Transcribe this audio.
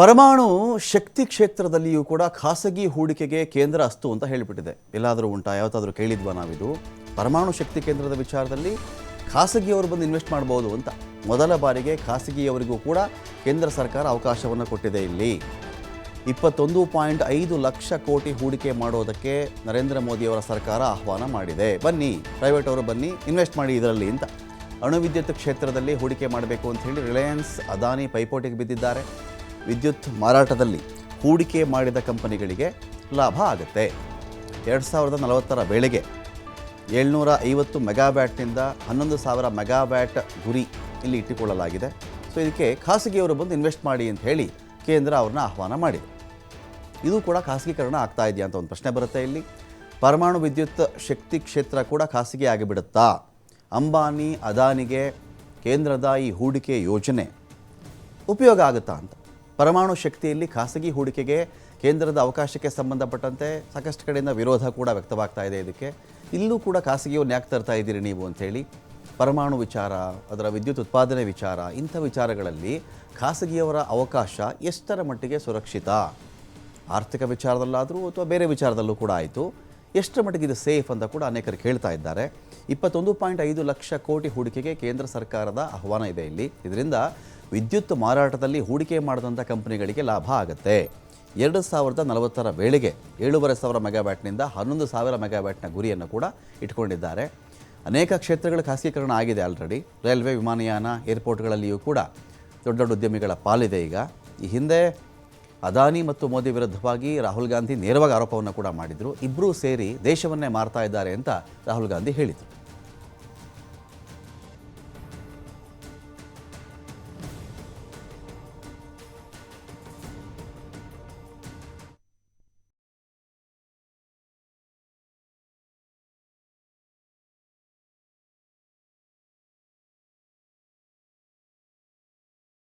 ಪರಮಾಣು ಶಕ್ತಿ ಕ್ಷೇತ್ರದಲ್ಲಿಯೂ ಕೂಡ ಖಾಸಗಿ ಹೂಡಿಕೆಗೆ ಕೇಂದ್ರ ಅಸ್ತು ಅಂತ ಹೇಳಿಬಿಟ್ಟಿದೆ. ಎಲ್ಲಾದರೂ ಉಂಟಾ? ಯಾವತ್ತಾದರೂ ಕೇಳಿದ್ವಾ ನಾವಿದು? ಪರಮಾಣು ಶಕ್ತಿ ಕೇಂದ್ರದ ವಿಚಾರದಲ್ಲಿ ಖಾಸಗಿಯವರು ಬಂದು ಇನ್ವೆಸ್ಟ್ ಮಾಡ್ಬೋದು ಅಂತ. ಮೊದಲ ಬಾರಿಗೆ ಖಾಸಗಿಯವರಿಗೂ ಕೂಡ ಕೇಂದ್ರ ಸರ್ಕಾರ ಅವಕಾಶವನ್ನು ಕೊಟ್ಟಿದೆ ಇಲ್ಲಿ. ಇಪ್ಪತ್ತೊಂದು ಪಾಯಿಂಟ್ ಐದು ಲಕ್ಷ ಕೋಟಿ ಹೂಡಿಕೆ ಮಾಡೋದಕ್ಕೆ ನರೇಂದ್ರ ಮೋದಿಯವರ ಸರ್ಕಾರ ಆಹ್ವಾನ ಮಾಡಿದೆ. ಬನ್ನಿ ಪ್ರೈವೇಟ್ ಅವರು ಬನ್ನಿ ಇನ್ವೆಸ್ಟ್ ಮಾಡಿ ಇದರಲ್ಲಿ ಅಂತ. ಅಣುವಿದ್ಯುತ್ ಕ್ಷೇತ್ರದಲ್ಲಿ ಹೂಡಿಕೆ ಮಾಡಬೇಕು ಅಂತ ಹೇಳಿ ರಿಲಯನ್ಸ್ ಅದಾನಿ ಪೈಪೋಟಿಗೆ ಬಿದ್ದಿದ್ದಾರೆ. ವಿದ್ಯುತ್ ಮಾರಾಟದಲ್ಲಿ ಹೂಡಿಕೆ ಮಾಡಿದ ಕಂಪನಿಗಳಿಗೆ ಲಾಭ ಆಗುತ್ತೆ. ಎರಡು ಸಾವಿರದ ನಲವತ್ತರ ವೇಳೆಗೆ ಏಳ್ನೂರ ಐವತ್ತು ಮೆಗಾವ್ಯಾಟ್ನಿಂದ ಹನ್ನೊಂದು ಸಾವಿರ ಮೆಗಾವ್ಯಾಟ್ ಗುರಿ ಇಲ್ಲಿ ಇಟ್ಟುಕೊಳ್ಳಲಾಗಿದೆ. ಸೊ, ಇದಕ್ಕೆ ಖಾಸಗಿಯವರು ಬಂದು ಇನ್ವೆಸ್ಟ್ ಮಾಡಿ ಅಂತ ಹೇಳಿ ಕೇಂದ್ರ ಅವ್ರನ್ನ ಆಹ್ವಾನ ಮಾಡಿದೆ. ಇದು ಕೂಡ ಖಾಸಗೀಕರಣ ಆಗ್ತಾ ಇದೆಯಾ ಅಂತ ಒಂದು ಪ್ರಶ್ನೆ ಬರುತ್ತೆ ಇಲ್ಲಿ. ಪರಮಾಣು ವಿದ್ಯುತ್ ಶಕ್ತಿ ಕ್ಷೇತ್ರ ಕೂಡ ಖಾಸಗಿ ಆಗಿಬಿಡುತ್ತಾ? ಅಂಬಾನಿ, ಅದಾನಿಗೆ ಕೇಂದ್ರದ ಈ ಹೂಡಿಕೆ ಯೋಜನೆ ಉಪಯೋಗ ಆಗುತ್ತಾ ಅಂತ? ಪರಮಾಣು ಶಕ್ತಿಯಲ್ಲಿ ಖಾಸಗಿ ಹೂಡಿಕೆಗೆ ಕೇಂದ್ರದ ಅವಕಾಶಕ್ಕೆ ಸಂಬಂಧಪಟ್ಟಂತೆ ಸಾಕಷ್ಟು ಕಡೆಯಿಂದ ವಿರೋಧ ಕೂಡ ವ್ಯಕ್ತವಾಗ್ತಾ ಇದೆ ಇದಕ್ಕೆ. ಇಲ್ಲೂ ಕೂಡ ಖಾಸಗಿಯವ್ರನ್ನ ಯಾಕೆ ತರ್ತಾ ಇದ್ದೀರಿ ನೀವು ಅಂಥೇಳಿ ಪರಮಾಣು ವಿಚಾರ, ಅದರ ವಿದ್ಯುತ್ ಉತ್ಪಾದನೆ ವಿಚಾರ, ಇಂಥ ವಿಚಾರಗಳಲ್ಲಿ ಖಾಸಗಿಯವರ ಅವಕಾಶ ಎಷ್ಟರ ಮಟ್ಟಿಗೆ ಸುರಕ್ಷಿತ? ಆರ್ಥಿಕ ವಿಚಾರದಲ್ಲಾದರೂ ಅಥವಾ ಬೇರೆ ವಿಚಾರದಲ್ಲೂ ಕೂಡ ಆಯಿತು. ಎಷ್ಟರ ಮಟ್ಟಿಗೆ ಇದು ಸೇಫ್ ಅಂತ ಕೂಡ ಅನೇಕರು ಕೇಳ್ತಾ ಇದ್ದಾರೆ. ಇಪ್ಪತ್ತೊಂದು ಪಾಯಿಂಟ್ ಐದು ಲಕ್ಷ ಕೋಟಿ ಹೂಡಿಕೆಗೆ ಕೇಂದ್ರ ಸರ್ಕಾರದ ಆಹ್ವಾನ ಇದೆ ಇಲ್ಲಿ. ಇದರಿಂದ ವಿದ್ಯುತ್ ಮಾರಾಟದಲ್ಲಿ ಹೂಡಿಕೆ ಮಾಡಿದಂಥ ಕಂಪನಿಗಳಿಗೆ ಲಾಭ ಆಗುತ್ತೆ. ಎರಡು ಸಾವಿರದ ನಲವತ್ತರ ವೇಳೆಗೆ ಏಳೂವರೆ ಸಾವಿರ ಮೆಗಾವ್ಯಾಟ್ನಿಂದ ಹನ್ನೊಂದು ಸಾವಿರ ಮೆಗಾವ್ಯಾಟ್ನ ಗುರಿಯನ್ನು ಕೂಡ ಇಟ್ಕೊಂಡಿದ್ದಾರೆ. ಅನೇಕ ಕ್ಷೇತ್ರಗಳ ಖಾಸಗೀಕರಣ ಆಗಿದೆ ಆಲ್ರೆಡಿ ರೈಲ್ವೆ, ವಿಮಾನಯಾನ, ಏರ್ಪೋರ್ಟ್ಗಳಲ್ಲಿಯೂ ಕೂಡ ದೊಡ್ಡ ದೊಡ್ಡ ಉದ್ಯಮಿಗಳ ಪಾಲಿದೆ ಈಗ. ಈ ಹಿಂದೆ ಅದಾನಿ ಮತ್ತು ಮೋದಿ ವಿರುದ್ಧವಾಗಿ ರಾಹುಲ್ ಗಾಂಧಿ ನೇರವಾಗಿ ಆರೋಪವನ್ನು ಕೂಡ ಮಾಡಿದರು. ಇಬ್ಬರೂ ಸೇರಿ ದೇಶವನ್ನೇ ಮಾರ್ತಾ ಇದ್ದಾರೆ ಅಂತ ರಾಹುಲ್ ಗಾಂಧಿ ಹೇಳಿದರು.